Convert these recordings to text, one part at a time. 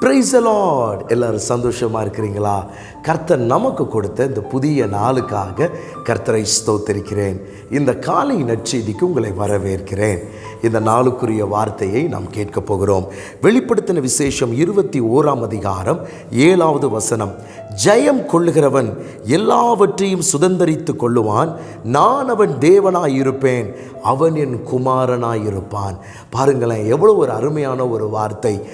Price allot எல்லாரும் சந்தோஷமாக இருக்கிறீங்களா? கர்த்தர் நமக்கு கொடுத்த இந்த புதிய நாளுக்காக கர்த்தரை ஸ்தோத்தரிக்கிறேன். இந்த காலை நற்செய்திக்கு உங்களை வரவேற்கிறேன். இந்த நாளுக்குரிய வார்த்தையை நாம் கேட்கப் போகிறோம். வெளிப்படுத்தின விசேஷம் இருபத்தி ஓராம் அதிகாரம் ஏழாவது வசனம். ஜெயம் கொள்ளுகிறவன் எல்லாவற்றையும் சுதந்தரித்து கொள்ளுவான். நான் அவன் தேவனாயிருப்பேன். அவன் என் குமாரனாயிருப்பான். பாருங்களேன் எவ்வளோ ஒரு அருமையான ஒரு வார்த்தை.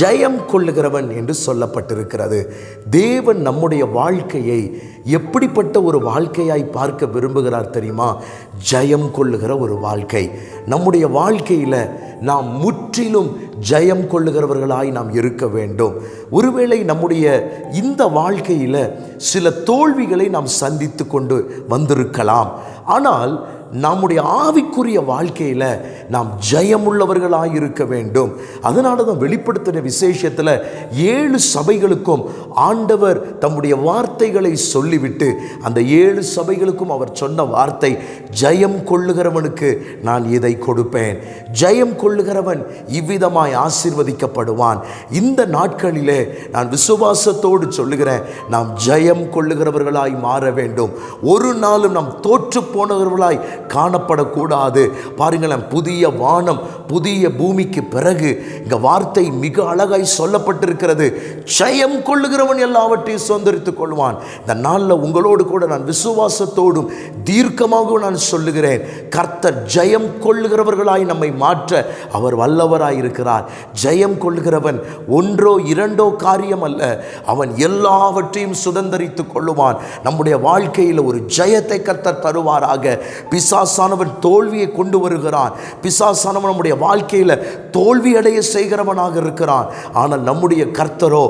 ஜெயம் கொள்ளுகிறவன் என்று சொல்லப்பட்டிருக்கிறது. தேவன் நம்முடைய வாழ்க்கையை எப்படிப்பட்ட ஒரு வாழ்க்கையாய் பார்க்க விரும்புகிறார் தெரியுமா? ஜெயம் கொள்ளுகிற ஒரு வாழ்க்கை. நம்முடைய வாழ்க்கையில் நாம் முற்றிலும் ஜெயம் கொள்ளுகிறவர்களாய் நாம் இருக்க வேண்டும். ஒருவேளை நம்முடைய இந்த வாழ்க்கையில் சில தோல்விகளை நாம் சந்தித்து கொண்டு வந்திருக்கலாம். ஆனால் நம்முடைய ஆவிக்குரிய வாழ்க்கையில் நாம் ஜெயமுள்ளவர்களாக இருக்க வேண்டும். அதனால தான் வெளிப்படுத்தின விசேஷத்தில் ஏழு சபைகளுக்கும் ஆண்டவர் தம்முடைய வார்த்தைகளை சொல்லிவிட்டு அந்த ஏழு சபைகளுக்கும் அவர் சொன்ன வார்த்தை ஜெயம் கொள்ளுகிறவனுக்கு நான் இதை கொடுப்பேன். ஜெயம் கொள்ளுகிறவன் இவ்விதமாய் ஆசிர்வதிக்கப்படுவான். இந்த நாட்களிலே நான் விசுவாசத்தோடு சொல்லுகிறேன் நாம் ஜெயம் கொள்ளுகிறவர்களாய் மாற வேண்டும். ஒரு நாளும் நாம் தோற்று போனவர்களாய் காணப்படக்கூடாது. பாருங்களேன் புதிய வானம் புதிய பூமிக்கு பிறகு இந்த வார்த்தை மிக அழகாய் சொல்லப்பட்டிருக்கிறது. ஜெயம் கொள்ளுகிறவன் எல்லாவற்றையும் சுதந்திரித்துக் கொள்வான். இந்த நாளில் உங்களோடு கூட நான் விசுவாசத்தோடும் தீர்க்கமாகவும் நான் சொல்லுகிறேன். கர்த்தர் ஜெயம் கொள்ளுகிறவர்களாய் நம்மை மாற்ற அவர் வல்லவராய் இருக்கிறார். ஜெயம் கொள்ளுகிறவன் ஒன்றோ இரண்டோ காரியம் அல்ல அவன் எல்லாவற்றையும் சுதந்திரித்துக் கொள்ளுவான். நம்முடைய வாழ்க்கையில் ஒரு ஜெயத்தை கர்த்தர் தருவாராக. பிசா பிசாசானவன் தோல்வியை கொண்டு வருகிறான். பிசாசானவன் நம்முடைய வாழ்க்கையில் தோல்வி அடைய செய்கிறவனாக இருக்கிறான். ஆனால் நம்முடைய கர்த்தரோ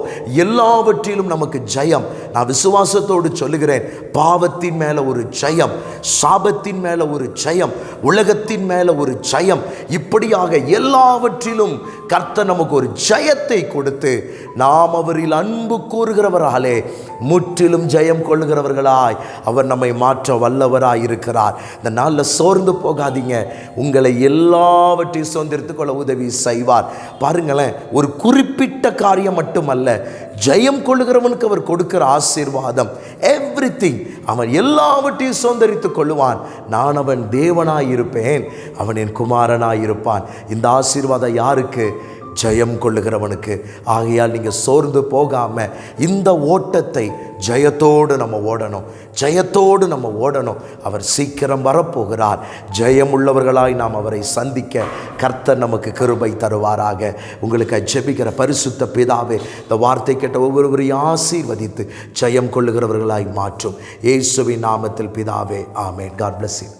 எல்லாவற்றிலும் நமக்கு ஜெயம். நான் விசுவாசத்தோடு சொல்லுகிறேன் பாவத்தின் மேலே ஒரு ஜெயம் சாபத்தின் மேலே ஒரு ஜெயம் உலகத்தின் மேலே ஒரு ஜெயம். இப்படியாக எல்லாவற்றிலும் கர்த்தர் நமக்கு ஒரு ஜெயத்தை கொடுத்து நாம் அவரில் அன்பு கூறுகிறவராலே முற்றிலும் ஜெயம் கொள்ளுகிறவர்களாய். அவர் நம்மை மாற்ற வல்லவராய் இருக்கிறார். இந்த நாளில் சோர்ந்து போகாதீங்க. உங்களை எல்லாவற்றையும் சுதந்திரத்து கொள்ள உதவி செய்வார். பாருங்களேன் ஒரு குறிப்பிட்ட காரியம் மட்டுமல்ல ஜெயம் கொள்ளுகிறவனுக்கு அவர் கொடுக்கிற ஆசீர்வாதம். எவ்ரி அவன் எல்லாவற்றையும் சுதந்திரித்துக் கொள்ளுவான். நான் அவன் தேவனாயிருப்பேன் அவன் என் குமாரனாயிருப்பான் இந்த ஆசீர்வாதம் யாருக்கு? ஜெயம் கொள்ளுகிறவனுக்கு. ஆகையால் நீங்கள் சோர்ந்து போகாமல் இந்த ஓட்டத்தை ஜெயத்தோடு நம்ம ஓடணும். ஜெயத்தோடு நம்ம ஓடணும். அவர் சீக்கிரம் வரப்போகிறார். ஜெயம் உள்ளவர்களாய் நாம் அவரை சந்திக்க கர்த்தர் நமக்கு கிருபை தருவாராக. உங்களுக்கு ஜெபிக்கிற பரிசுத்த பிதாவே இந்த வார்த்தை கேட்ட ஒவ்வொருவரையும் ஆசீர்வதித்து ஜெயம் கொள்ளுகிறவர்களாய் மாற்றும். இயேசுவின் நாமத்தில் பிதாவே ஆமேன். God bless you